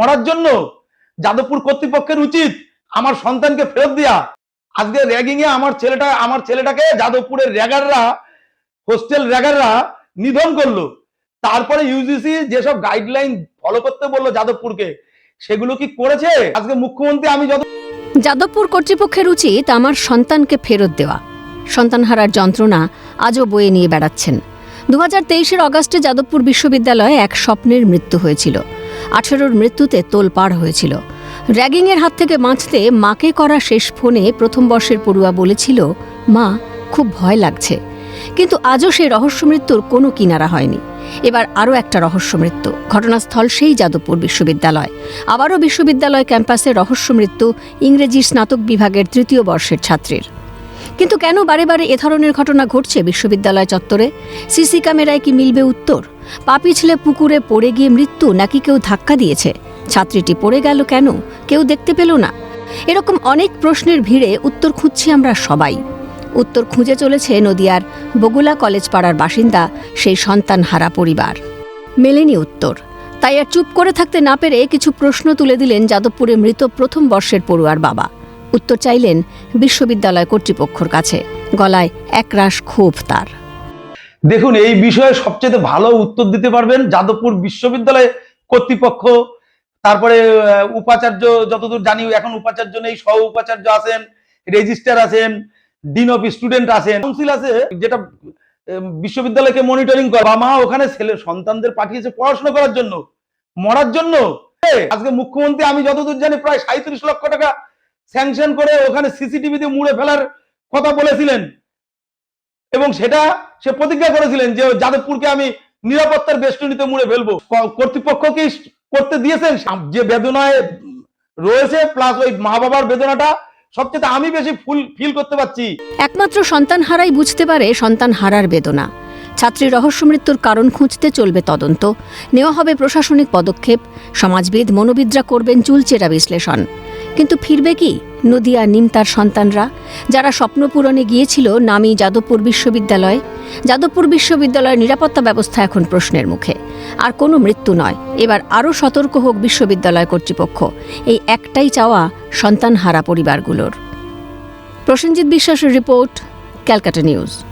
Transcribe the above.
মরার জন্য যাদবপুর কর্তৃপক্ষের উচিত আমার সন্তানকে ফেরত দেয়া। আজকে র্যাগিং এ আমার ছেলেটা, আমার ছেলেটাকে যাদবপুরের র্যাগাররা, হোস্টেল র্যাগাররা নিধন করল। তারপরে ইউজিসি যেসব গাইডলাইন ফলো করতে বলল যাদবপুরকে, সেগুলো কি করেছে? আজকে মুখ্যমন্ত্রী, আমি যত যাদবপুর কর্তৃপক্ষের উচিত আমার সন্তানকে ফেরত দেওয়া। সন্তান হারার যন্ত্রণা আজও বয়ে নিয়ে বেড়াচ্ছেন। দু হাজার তেইশের অগাস্টে যাদবপুর বিশ্ববিদ্যালয়ে এক স্বপ্নের মৃত্যু হয়েছিল। আঠেরোর মৃত্যুতে তোলপাড় হয়েছিল। র্যাগিংয়ের হাত থেকে বাঁচতে মাকে করা শেষ ফোনে প্রথম বর্ষের পড়ুয়া বলেছিল, মা, খুব ভয় লাগছে। কিন্তু আজও সেই রহস্য মৃত্যুর কোনো কিনারা হয়নি। এবার আরও একটা রহস্য মৃত্যু। ঘটনাস্থল সেই যাদবপুর বিশ্ববিদ্যালয়। আবারও বিশ্ববিদ্যালয় ক্যাম্পাসে রহস্য মৃত্যু ইংরেজি স্নাতক বিভাগের তৃতীয় বর্ষের ছাত্রীর। কিন্তু কেন বারে বারে এ ধরনের ঘটনা ঘটছে বিশ্ববিদ্যালয় চত্বরে? সিসি ক্যামেরায় কি মিলবে উত্তর? পা পিছলে পুকুরে পড়ে গিয়ে মৃত্যু নাকি কেউ ধাক্কা দিয়েছে? ছাত্রীটি পড়ে গেল কেন? কেউ দেখতে পেল না। এরকম অনেক প্রশ্নের ভিড়ে উত্তর খুঁজছি আমরা সবাই। উত্তর খুঁজে চলেছে নদিয়ার বগুলা কলেজ পাড়ার বাসিন্দা, সেই সন্তান হারা পরিবার। মেলেনি উত্তর। তাই আর চুপ করে থাকতে না পেরে কিছু প্রশ্ন তুলে দিলেন যাদবপুরে মৃত প্রথম বর্ষের পড়ুয়ার বাবা। উত্তর চাইলেন বিশ্ববিদ্যালয় কর্তৃপক্ষর কাছে। গলায় একরাশ ক্ষোভ তার। দেখুন, এই বিষয়ে সবচেয়ে ভালো উত্তর দিতে পারবেন যাদবপুর বিশ্ববিদ্যালয় কর্তৃপক্ষ। তারপরে উপাচার্য যতদূর জানি, এখন উপাচার্য নেই, সহ উপাচার্য আছেন, রেজিস্ট্রার আছেন, ডিন অফ স্টুডেন্ট আছেন। কাউন্সিল আছে, যেটা বিশ্ববিদ্যালয়কে মনিটরিং করে। বাবা মা ওখানে ছেলে, সন্তানদের পাঠিয়েছে পড়াশোনা করার জন্য, মরার জন্য। আজকে মুখ্যমন্ত্রী, আমি যতদূর জানি, প্রায় সাঁত্রিশ লক্ষ টাকা স্যাংশন করে ওখানে সিসিটিভি দিয়ে মুড়ে ফেলার কথা বলেছিলেন। এবং সেটা সে প্রতিজ্ঞা করেছিলেন যে যাদবপুরকে আমি নিরাপত্তার বেষ্টনীতে মুড়ে ফেলব। ক- কর্তৃপক্ষ কি করতে দিয়েছেন? যে বেদনায় রয়েছে প্লাস ওই মা বাবার বেদনাটা, সবচেয়ে আমি বেশি ফুল ফিল করতে পারছি। একমাত্র সন্তান হারাই বুঝতে পারে সন্তান হারার বেদনা। ছাত্রীর রহস্য মৃত্যুর কারণ খুঁজতে চলবে তদন্ত। নেওয়া হবে প্রশাসনিক পদক্ষেপ। সমাজবিদ মনোবিদরা করবেন চুলচেরা বিশ্লেষণ। কিন্তু ফিরবে কি? নদিয়া নিমতার সন্তানরা। যারা স্বপ্ন পূরণে গিয়েছিল নামি যাদবপুর বিশ্ববিদ্যালয়। যাদবপুর বিশ্ববিদ্যালয়ের নিরাপত্তা ব্যবস্থা এখন প্রশ্নের মুখে। আর কোনো মৃত্যু নয়। এবার আরও সতর্ক হোক বিশ্ববিদ্যালয় কর্তৃপক্ষ। এই একটাই চাওয়া সন্তান হারা পরিবারগুলোর। প্রসেনজিৎ বিশ্বাসের রিপোর্ট, ক্যালকাটা নিউজ।